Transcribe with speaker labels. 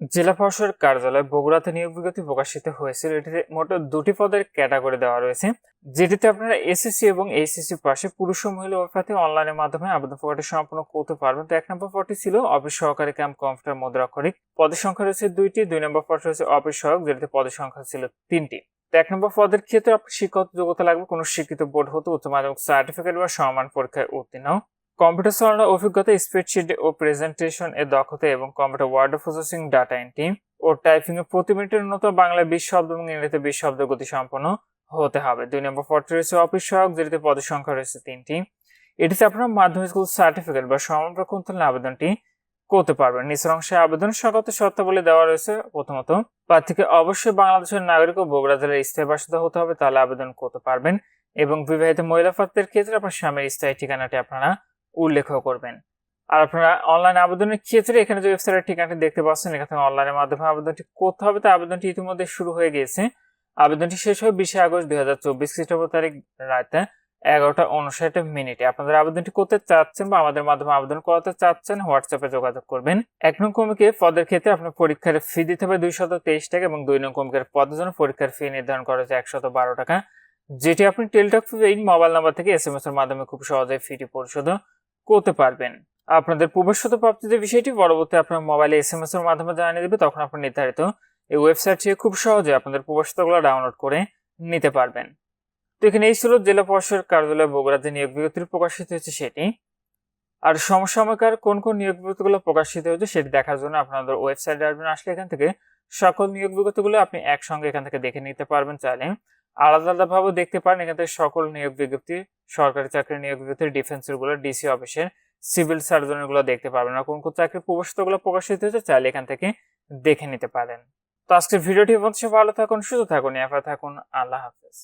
Speaker 1: জেলা প্রশাসক কার্যালয় বগুড়াতে নিয়োগ বিজ্ঞপ্তি প্রকাশিত হয়েছিল। এটিতে মোট দুটি পদের ক্যাটাগরি দেওয়া রয়েছে। যেটিতে আপনারা এসএসসি এবং এইচএসসি পাশে পুরুষ ও মহিলা উভয়তে অনলাইনের মাধ্যমে আবেদন প্রক্রিয়াটি সম্পন্ন করতে পারবেন তো এক নম্বর পদটি ছিল অফিস সহকারী ক্যাম্প কম্পিউটার মুদ্রাক্ষরিক। পদের সংখ্যা রয়েছে দুইটি। দুই নম্বর পদ রয়েছে অফিস সহায়ক যেটিতে পদের সংখ্যা ছিল তিনটি। তো এক নম্বর পদের ক্ষেত্রে আপনার শিক্ষক যোগ্যতা লাগবে। কোনো শিক্ষিত বোর্ড হতে উচ্চ মাধ্যমিক সার্টিফিকেট বা সমান পরীক্ষায় উত্তীর্ণ কম্পিউটার চালানোর অভিজ্ঞতা, স্প্রেডশিট ও প্রেজেন্টেশন এর দক্ষতা এবং computer word processing data entry ও টাইপিং এ প্রতি মিনিটের উন্নত বাংলা বিশ শব্দ এবং ইংরেজিতে বিশ শব্দ গতি সম্পন্ন হতে হবে। দুই নম্বর পদটি রয়েছে অফিস সহায়ক যেটিতে পদের সংখ্যা রয়েছে তিনটি। এটিতে আপনার মাধ্যমিক স্কুল সার্টিফিকেট বা সমানপ্রক আবেদনটি করতে পারবেন। নিচের অংশে আবেদন স্বাগত শর্তাবলী দেওয়া রয়েছে। প্রথমত, প্রার্থীকে অবশ্যই বাংলাদেশের নাগরিক ও বগুড়া জেলার স্থায়ী বাসিন্দা হতে হবে, তাহলে আবেদন করতে পারবেন এবং বিবাহিত মহিলা প্রার্থীর ক্ষেত্রে আপনার স্বামীর স্থায়ী ঠিকানাটি আপনারা উল্লেখ করবেন। আর আপনারা অনলাইন আবেদনের ক্ষেত্রে এখানে যে ওয়েবসাইটের ঠিকানাটি দেখতে পাচ্ছেন, এখান অনলাইনের মাধ্যমে আবেদনটি করতে হবে। তা আবেদনটি ইতিমধ্যে শুরু হয়ে গিয়েছে। আবেদনটি শেষ হয় বিশে আগস্ট দুই হাজার চব্বিশ খ্রিস্টাব্দ তারিখ রাতে এগারোটা উনষাট মিনিটে। আপনাদের আবেদনটি করতে চাচ্ছেন বা আমাদের মাধ্যমে আবেদন করাতে চাচ্ছেন, হোয়াটসঅ্যাপে যোগাযোগ করবেন। এক নং কমিকে পদের ক্ষেত্রে আপনার পরীক্ষার ফি দিতে হবে দুইশত তেইশ টাকা এবং দুই নং কমিকের পদের জন্য পরীক্ষার ফি নির্ধারণ করা হয়েছে একশত বারো টাকা। যেটি আপনি টেলটক এই মোবাইল নাম্বার থেকে এস এম এস এর মাধ্যমে খুব সহজে ফিটি পরিশোধ করতে পারবেন। আপনাদের প্রবেশগত প্রাপ্তিদের বিষয়টি পরবর্তী আপনার মোবাইলে এস এম এস এর মাধ্যমে জানিয়ে দেবে, তখন আপনার নির্ধারিত এই ওয়েবসাইট থেকে খুব সহজে আপনাদের প্রবেশগুলো ডাউনলোড করে নিতে পারবেন। তো এখানে এই ছিল জেলা প্রশাসক কার্যালয় বগুড়া যে নিয়োগ বিজ্ঞপ্তি প্রকাশিত হয়েছে সেটি। আর সমসাময়িকার কোন কোন নিয়োগ বিজ্ঞপ্তিগুলো প্রকাশিত হয়েছে সেটি দেখার জন্য আপনাদের ওয়েবসাইটে আসবেন আসলে এখান থেকে সকল নিয়োগ বিজ্ঞপ্তিগুলো আপনি একসঙ্গে এখান থেকে দেখে নিতে পারবেন চাইলে। আলাদা আলাদা ভাবে দেখতে পারেন এখান থেকে সকল নিয়োগ বিজ্ঞপ্তি সরকারি নিয়োগ ডিফেন্সেরগুলো ডিসি অফিসের সিভিল সার্জনেরগুলো দেখতে পারবেন আর কোন কোন চাকরির প্রবেশিতগুলো প্রকাশিত হয়েছে চাইলে এখান থেকে দেখে নিতে পারেন। তো আজকের ভিডিওটি বলছে ভালো থাকুন, সুস্থ থাকুন এফা থাকুন। আল্লাহ হাফেজ।